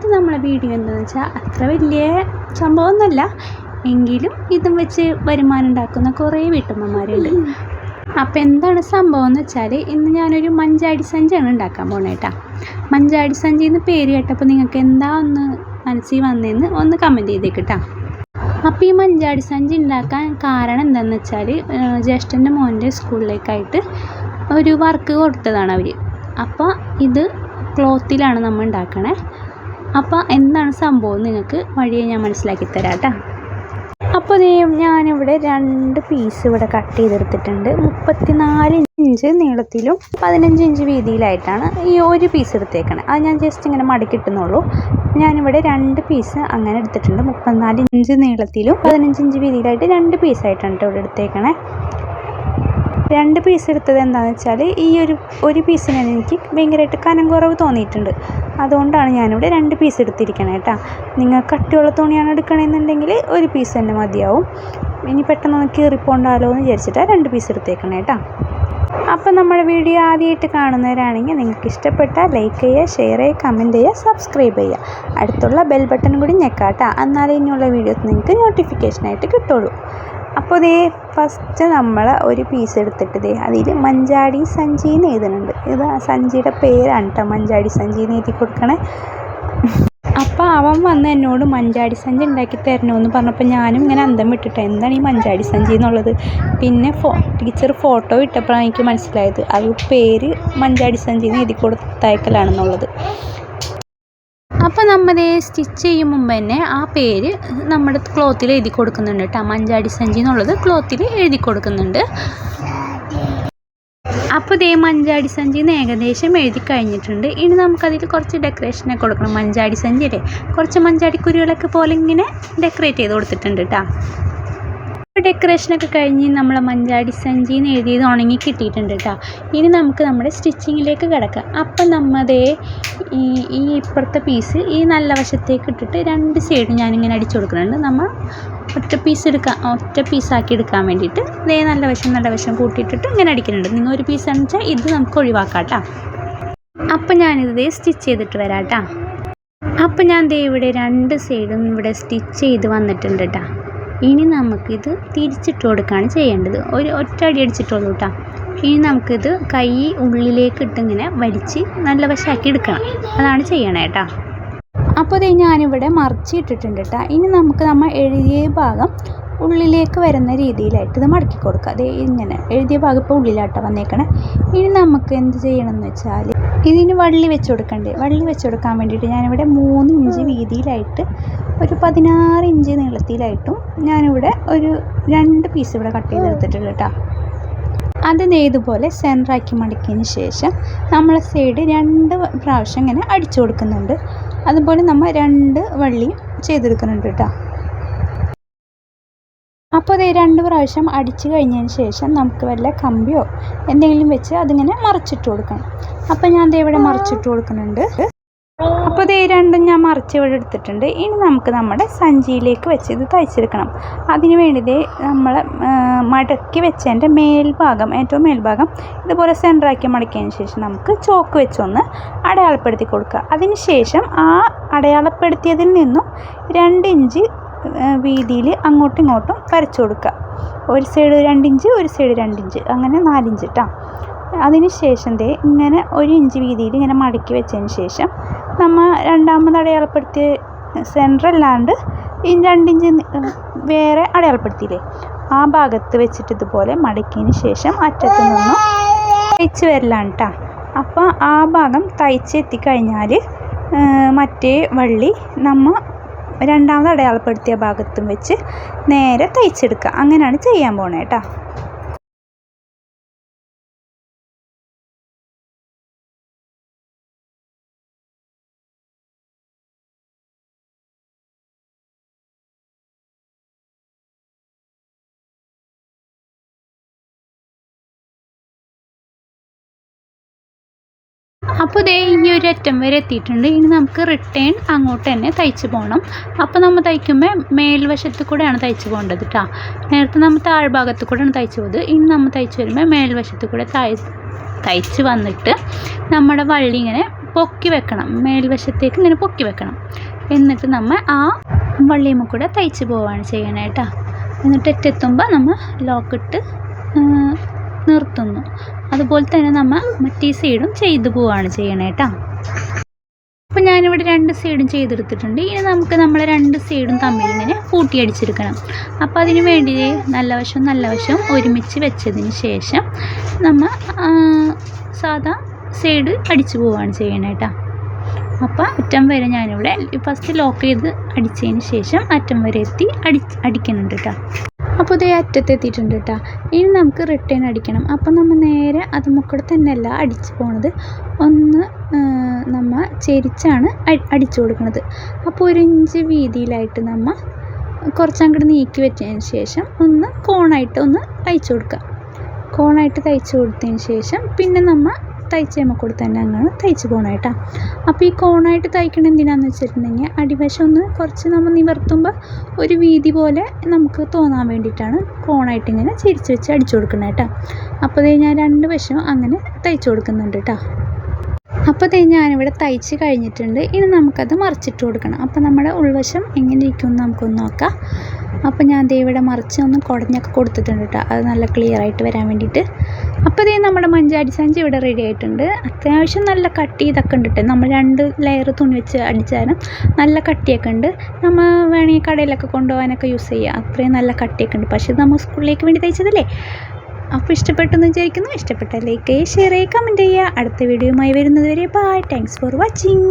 ഇന്നത്തെ നമ്മളെ വീഡിയോ എന്താണെന്ന് വെച്ചാൽ അത്ര വലിയ സംഭവമൊന്നുമല്ല. എങ്കിലും ഇതും വെച്ച് വരുമാനം ഉണ്ടാക്കുന്ന കുറേ വീട്ടമ്മമാരുണ്ട്. അപ്പോൾ എന്താണ് സംഭവം എന്ന് വെച്ചാൽ ഇന്ന് ഞാനൊരു മഞ്ചാടി സഞ്ചിയാണ് ഉണ്ടാക്കാൻ പോണേ കേട്ടോ മഞ്ചാടി സഞ്ചി എന്ന് പേര് കേട്ടപ്പോൾ നിങ്ങൾക്ക് എന്താ ഒന്ന് മനസ്സിൽ വന്നതെന്ന് ഒന്ന് കമന്റ് ചെയ്തേക്കിട്ടാ അപ്പോൾ ഈ മഞ്ചാടി സഞ്ചി ഉണ്ടാക്കാൻ കാരണം എന്താണെന്ന് വെച്ചാൽ ജ്യേഷ്ഠന്റെ മോന്റെ സ്കൂളിലേക്കായിട്ട് ഒരു വർക്ക് കൊടുത്തതാണ് അവർ അപ്പോൾ ഇത് ക്ലോത്തിലാണ് നമ്മൾ ഉണ്ടാക്കണേ. അപ്പോൾ എന്താണ് സംഭവം നിങ്ങൾക്ക് വഴിയെ ഞാൻ മനസ്സിലാക്കി തരാം കേട്ടോ അപ്പോൾ ദേ ഞാനിവിടെ രണ്ട് പീസ് ഇവിടെ കട്ട് ചെയ്തെടുത്തിട്ടുണ്ട്. മുപ്പത്തിനാല് ഇഞ്ച് നീളത്തിലും പതിനഞ്ച് ഇഞ്ച് വീതിയിലായിട്ടാണ് ഈ ഒരു പീസ് എടുത്തേക്കണേ. അത് ഞാൻ ജസ്റ്റ് ഇങ്ങനെ മടക്കിട്ടുന്നുള്ളൂ ഞാനിവിടെ രണ്ട് പീസ് അങ്ങനെ എടുത്തിട്ടുണ്ട്. മുപ്പത്തിനാല് ഇഞ്ച് നീളത്തിലും പതിനഞ്ച് ഇഞ്ച് വീതിയിലായിട്ട് രണ്ട് പീസായിട്ടാണ് ഇവിടെ എടുത്തേക്കണേ. രണ്ട് പീസ് എടുത്തത് എന്താണെന്ന് വെച്ചാൽ ഈ ഒരു ഒരു പീസിന് എനിക്ക് ഭയങ്കരമായിട്ട് കനം കുറവ് തോന്നിയിട്ടുണ്ട്. അതുകൊണ്ടാണ് ഞാനിവിടെ രണ്ട് പീസ് എടുത്തിരിക്കണേ കേട്ടോ നിങ്ങൾ കട്ടിയുള്ള തുണിയാണ് എടുക്കണമെന്നുണ്ടെങ്കിൽ ഒരു പീസ് തന്നെ മതിയാവും. ഇനി പെട്ടെന്ന് കീറിപ്പോണ്ടാലോ എന്ന് വിചാരിച്ചിട്ടാണ് രണ്ട് പീസ് എടുത്തേക്കണേ കേട്ടോ അപ്പം നമ്മുടെ വീഡിയോ ആദ്യമായിട്ട് കാണുന്നവരാണെങ്കിൽ നിങ്ങൾക്ക് ഇഷ്ടപ്പെട്ടാൽ ലൈക്ക് ചെയ്യുക ഷെയർ ചെയ്യുക കമന്റ് ചെയ്യുക സബ്സ്ക്രൈബ് ചെയ്യുക. അടുത്തുള്ള ബെൽ ബട്ടൺ കൂടി ഞെക്കാട്ടാ എന്നാലേ ഇനിയുള്ള വീഡിയോസ് നിങ്ങൾക്ക് നോട്ടിഫിക്കേഷനായിട്ട് കിട്ടുള്ളൂ. അപ്പോൾ ദേ ഫസ്റ്റ് നമ്മൾ ഒരു പീസ് എടുത്തിട്ട് ദേ അതിൽ മഞ്ചാടി സഞ്ചി എന്ന് എഴുതുന്നുണ്ട്. ഇത് സഞ്ചിയുടെ പേരാണ് കേട്ടോ മഞ്ചാടി സഞ്ചി എന്ന് എഴുതി കൊടുക്കണേ. അപ്പോൾ അവൻ വന്ന് എന്നോട് മഞ്ചാടി സഞ്ചി ഉണ്ടാക്കി തരണമെന്ന് പറഞ്ഞപ്പോൾ ഞാനും ഇങ്ങനെ അന്തം വിട്ടിട്ട് എന്താണ് ഈ മഞ്ചാടി സഞ്ചി എന്നുള്ളത്? പിന്നെ ഫോ ടീച്ചർ ഫോട്ടോ ഇട്ടപ്പോഴാണ് എനിക്ക് മനസ്സിലായത്. അത് പേര് മഞ്ചാടി സഞ്ചി എന്ന് എഴുതി കൊടുത്തയക്കലാണെന്നുള്ളത്. അപ്പോൾ നമ്മൾ സ്റ്റിച്ച് ചെയ്യും തന്നെ ആ പേര് നമ്മുടെ ക്ലോത്തിൽ എഴുതി കൊടുക്കുന്നുണ്ട് കേട്ടോ മഞ്ചാടി സഞ്ചി എന്നുള്ളത് ക്ലോത്തിൽ എഴുതി കൊടുക്കുന്നുണ്ട്. അപ്പോൾ ഇതേ മഞ്ചാടി സഞ്ചിന്ന് ഏകദേശം എഴുതി കഴിഞ്ഞിട്ടുണ്ട്. ഇനി നമുക്കതിൽ കുറച്ച് ഡെക്കറേഷനൊക്കെ കൊടുക്കണം. മഞ്ചാടി സഞ്ചി അല്ലേ? കുറച്ച് മഞ്ചാടി കുരുകളൊക്കെ പോലെ ഇങ്ങനെ ഡെക്കറേറ്റ് ചെയ്ത് കൊടുത്തിട്ടുണ്ട് കേട്ടോ ഡെക്കറേഷനൊക്കെ കഴിഞ്ഞ് നമ്മൾ മഞ്ചാടി സഞ്ചിന്ന് എഴുതിയത് ഉണങ്ങി കിട്ടിയിട്ടുണ്ട് കേട്ടോ ഇനി നമുക്ക് നമ്മുടെ സ്റ്റിച്ചിങ്ങിലേക്ക് കിടക്കാം. അപ്പം നമ്മതേ ഈ ഈ ഇപ്പുറത്തെ പീസ് ഈ നല്ല വശത്തേക്ക് ഇട്ടിട്ട് രണ്ട് സൈഡും ഞാനിങ്ങനെ അടിച്ചു കൊടുക്കുന്നുണ്ട്. നമ്മൾ ഒറ്റ പീസ് എടുക്കാൻ ഒറ്റ പീസാക്കി എടുക്കാൻ വേണ്ടിയിട്ട് ഇതേ നല്ല വശം നല്ല വശം കൂട്ടിയിട്ടിട്ട് ഇങ്ങനെ അടിക്കുന്നുണ്ട്. നിങ്ങൾ ഒരു എന്ന് വെച്ചാൽ ഇത് നമുക്ക് ഒഴിവാക്കാം കേട്ടോ അപ്പം ഞാനിത് സ്റ്റിച്ച് ചെയ്തിട്ട് വരാം കേട്ടോ അപ്പം ഞാൻ ദേ ഇവിടെ രണ്ട് സൈഡും ഇവിടെ സ്റ്റിച്ച് ചെയ്ത് വന്നിട്ടുണ്ട് കേട്ടോ ഇനി നമുക്കിത് തിരിച്ചിട്ട് കൊടുക്കുകയാണ് ചെയ്യേണ്ടത്. ഒരു ഒറ്റ അടി അടിച്ചിട്ടുള്ളൂ കേട്ടോ ഇനി നമുക്കിത് കൈ ഉള്ളിലേക്ക് ഇട്ടിങ്ങനെ വലിച്ച് നല്ല വശമാക്കി എടുക്കണം. അതാണ് ചെയ്യണേ കേട്ടോ അപ്പോൾ ഇത് ഞാനിവിടെ മറിച്ചിട്ടിട്ടുണ്ട് കേട്ടോ ഇനി നമുക്ക് നമ്മൾ എഴുതിയ ഭാഗം ഉള്ളിലേക്ക് വരുന്ന രീതിയിലായിട്ട് ഇത് മടക്കി കൊടുക്കുക അതേ ഇങ്ങനെ എഴുതിയ ഭാഗം ഇപ്പോൾ ഉള്ളിലാട്ടോ വന്നേക്കണേ. ഇനി നമുക്ക് എന്ത് ചെയ്യണം എന്ന് വെച്ചാൽ ഇതിന് വള്ളി വെച്ച് കൊടുക്കണ്ടേ? വള്ളി വെച്ച് കൊടുക്കാൻ വേണ്ടിയിട്ട് ഞാനിവിടെ മൂന്ന് ഇഞ്ച് വീതിയിലായിട്ട് ഒരു പതിനാറ് ഇഞ്ച് നീളത്തിലായിട്ടും ഞാനിവിടെ ഒരു രണ്ട് പീസ് ഇവിടെ കട്ട് ചെയ്തെടുത്തിട്ടുണ്ട് കേട്ടോ അത് ഇതുപോലെ സെന്ററാക്കി മടക്കിയതിന് ശേഷം നമ്മൾ സൈഡ് രണ്ട് പ്രാവശ്യം ഇങ്ങനെ അടിച്ചു കൊടുക്കുന്നുണ്ട്. അതുപോലെ നമ്മൾ രണ്ട് വള്ളിയും ചെയ്തെടുക്കുന്നുണ്ട് കേട്ടോ അപ്പോൾ അത് രണ്ട് പ്രാവശ്യം അടിച്ചു കഴിഞ്ഞതിന് ശേഷം നമുക്ക് വല്ല കമ്പിയോ എന്തെങ്കിലും വെച്ച് അതിങ്ങനെ മറിച്ചിട്ട് കൊടുക്കണം. അപ്പോൾ ഞാൻ ദേ ഇവിടെ മറിച്ചിട്ട് കൊടുക്കുന്നുണ്ട്. അപ്പോൾ ദേ രണ്ടും ഞാൻ മറിച്ച് ഇവിടെ എടുത്തിട്ടുണ്ട്. ഇനി നമുക്ക് നമ്മുടെ സഞ്ചിയിലേക്ക് വെച്ച് ഇത് തയ്ച്ചെടുക്കണം. അതിന് വേണ്ടി നമ്മൾ മടക്കി വെച്ചതിന്റെ മേൽഭാഗം ഏറ്റവും മേൽഭാഗം ഇതുപോലെ സെന്ററാക്കി മടക്കിയതിന് ശേഷം നമുക്ക് ചോക്ക് വെച്ചൊന്ന് അടയാളപ്പെടുത്തി കൊടുക്കുക. അതിന് ശേഷം ആ അടയാളപ്പെടുത്തിയതിൽ നിന്നും രണ്ട് ഇഞ്ച് വീതിയിൽ അങ്ങോട്ടും ഇങ്ങോട്ടും വരച്ചു കൊടുക്കുക. ഒരു സൈഡ് രണ്ടിഞ്ച് ഒരു സൈഡ് രണ്ടിഞ്ച്. അങ്ങനെ നാലിഞ്ച് കേട്ടോ അതിന് ശേഷം ദേ ഇങ്ങനെ ഒരു ഇഞ്ച് വീതിയിൽ ഇങ്ങനെ മടക്കി വെച്ചതിന് ശേഷം നമ്മൾ രണ്ടാമത് അടയാളപ്പെടുത്തിയ സെന്റർ അല്ലാണ്ട് ഈ രണ്ടിഞ്ച് വേറെ അടയാളപ്പെടുത്തിയില്ലേ? ആ ഭാഗത്ത് വെച്ചിട്ട് ഇതുപോലെ മടക്കിയതിന് ശേഷം അറ്റത്ത് നിന്നും തയ്ച്ച് വരലാണ് കേട്ടോ അപ്പോൾ ആ ഭാഗം തയ്ച്ച് എത്തിക്കഴിഞ്ഞാൽ മറ്റേ വള്ളി നമ്മൾ രണ്ടാമത് അടയാളപ്പെടുത്തിയ ഭാഗത്തും വെച്ച് നേരെ തയ്ച്ചെടുക്കുക. അങ്ങനെയാണ് ചെയ്യാൻ പോണേ കേട്ടോ അപ്പോൾ ദേ ഈ ഒരു അറ്റം വരെ എത്തിയിട്ടുണ്ട്. ഇനി നമുക്ക് റിട്ടേൺ അങ്ങോട്ട് തന്നെ തയ്ച്ച് പോകണം അപ്പോൾ നമ്മൾ തയ്ക്കുമ്പോൾ മേൽവശത്ത് കൂടെയാണ് തയ്ച്ച് പോകേണ്ടത് കേട്ടോ നേരത്തെ നമ്മൾ താഴ്ഭാഗത്ത് കൂടെയാണ് തയ്ച്ച് പോയത്. ഇനി നമ്മൾ തയ്ച്ച് വരുമ്പോൾ മേൽവശത്ത് കൂടെ തയ് തയ്ച്ച് വന്നിട്ട് നമ്മുടെ വള്ളി ഇങ്ങനെ പൊക്കി വെക്കണം. മേൽവശത്തേക്ക് ഇങ്ങനെ പൊക്കി വെക്കണം. എന്നിട്ട് നമ്മൾ ആ വള്ളിയും കൂടെ തയ്ച്ച് പോവുകയാണ് ചെയ്യണേ കേട്ടോ എന്നിട്ട് എത്തെത്തുമ്പോൾ നമ്മൾ ലോക്കിട്ട് നിർത്തുന്നു. അതുപോലെ തന്നെ നമ്മൾ മറ്റേ സൈഡും ചെയ്തു പോവുകയാണ് ചെയ്യണേ കേട്ടോ അപ്പോൾ ഞാനിവിടെ രണ്ട് സൈഡും ചെയ്തെടുത്തിട്ടുണ്ട്. ഇനി നമുക്ക് നമ്മൾ രണ്ട് സൈഡും തമ്മിൽ ഇങ്ങനെ കൂട്ടിയടിച്ചെടുക്കണം. അപ്പോൾ അതിന് വേണ്ടി നല്ല വശം നല്ല വശം ഒരുമിച്ച് വെച്ചതിന് ശേഷം നമ്മൾ സാധാ സൈഡ് അടിച്ചു പോവുകയാണ് ചെയ്യണേ കേട്ടോ അപ്പോൾ അറ്റം വരെ ഞാനിവിടെ ഫസ്റ്റ് ലോക്ക് ചെയ്ത് അടിച്ചതിന് ശേഷം അറ്റം വരെ എത്തി അടി അടിക്കുന്നുണ്ട് കേട്ടോ അപ്പോൾ ഇതേ അറ്റത്തെത്തിയിട്ടുണ്ട് കേട്ടോ ഇനി നമുക്ക് റിട്ടേൺ അടിക്കണം. അപ്പോൾ നമ്മൾ നേരെ അത് മുക്കൂടെ തന്നെയല്ല അടിച്ച് പോണത്. ഒന്ന് നമ്മൾ ചെരിച്ചാണ് അടിച്ചു കൊടുക്കുന്നത് അപ്പോൾ ഒരു ഇഞ്ച് വീതിയിലായിട്ട് നമ്മൾ കുറച്ചങ്ങോട്ട് നീക്കി വെച്ചതിന് ശേഷം ഒന്ന് കോണായിട്ട് ഒന്ന് തയ്ച്ചു കൊടുക്കുക കോണായിട്ട് തയ്ച്ചു കൊടുത്തതിന് ശേഷം പിന്നെ നമ്മൾ തയ്ച്ചേമ്മ കൊടുത്ത് തന്നെ അങ്ങ് തയ്ച്ച് പോകണം കേട്ടോ. അപ്പോൾ ഈ കോണായിട്ട് തയ്ക്കണം എന്തിനാന്ന് വെച്ചിട്ടുണ്ടെങ്കിൽ അടിവശം ഒന്ന് കുറച്ച് നമ്മൾ നിവർത്തുമ്പോൾ ഒരു വീതി പോലെ നമുക്ക് തോന്നാൻ വേണ്ടിയിട്ടാണ് കോണായിട്ട് ഇങ്ങനെ ചിരിച്ച് വെച്ച് അടിച്ചു കൊടുക്കണം കേട്ടോ. അപ്പോൾ ഞാൻ രണ്ട് വശവും അങ്ങനെ തയ്ച്ചു കൊടുക്കുന്നുണ്ട് കേട്ടോ. അപ്പോൾ തേ ഞാനിവിടെ തയ്ച്ച് കഴിഞ്ഞിട്ടുണ്ട്. ഇനി നമുക്കത് മറിച്ചിട്ട് കൊടുക്കണം. അപ്പോൾ നമ്മുടെ ഉൾവശം എങ്ങനെ ഇരിക്കുമെന്ന് നമുക്കൊന്ന് നോക്കാം. അപ്പോൾ ഞാൻ ദേ ഇവിടെ മറിച്ച് ഒന്ന് കുടഞ്ഞൊക്കെ കൊടുത്തിട്ടുണ്ട് കേട്ടോ. അത് നല്ല ക്ലിയർ ആയിട്ട് വരാൻ വേണ്ടിയിട്ട്. അപ്പോൾ ദേ നമ്മുടെ മഞ്ചാടി സഞ്ചി ഇവിടെ റെഡി ആയിട്ടുണ്ട്. അത്യാവശ്യം നല്ല കട്ടി ഇതൊക്കെ ഉണ്ട് കേട്ടോ. നമ്മൾ രണ്ട് ലെയർ തുണി വെച്ച് അടിച്ചാലും നല്ല കട്ടിയൊക്കെ ഉണ്ട്. നമ്മൾ വേണമെങ്കിൽ കടയിലൊക്കെ കൊണ്ടുപോകാനൊക്കെ യൂസ് ചെയ്യുക അത്രയും നല്ല കട്ടിയൊക്കെ ഉണ്ട്. പക്ഷേ നമ്മൾ സ്കൂളിലേക്ക് വേണ്ടി തയ്ച്ചതല്ലേ? അപ്പോൾ ഇഷ്ടപ്പെട്ടെന്ന് വിചാരിക്കുന്നു. ഇഷ്ടപ്പെട്ട ലൈക്ക് ചെയ്യുക ഷെയർ ചെയ്യുക കമന്റ് ചെയ്യുക. അടുത്ത വീഡിയോയുമായി വരുന്നത് വരെ ബൈ താങ്ക്സ് ഫോർ വാച്ചിങ്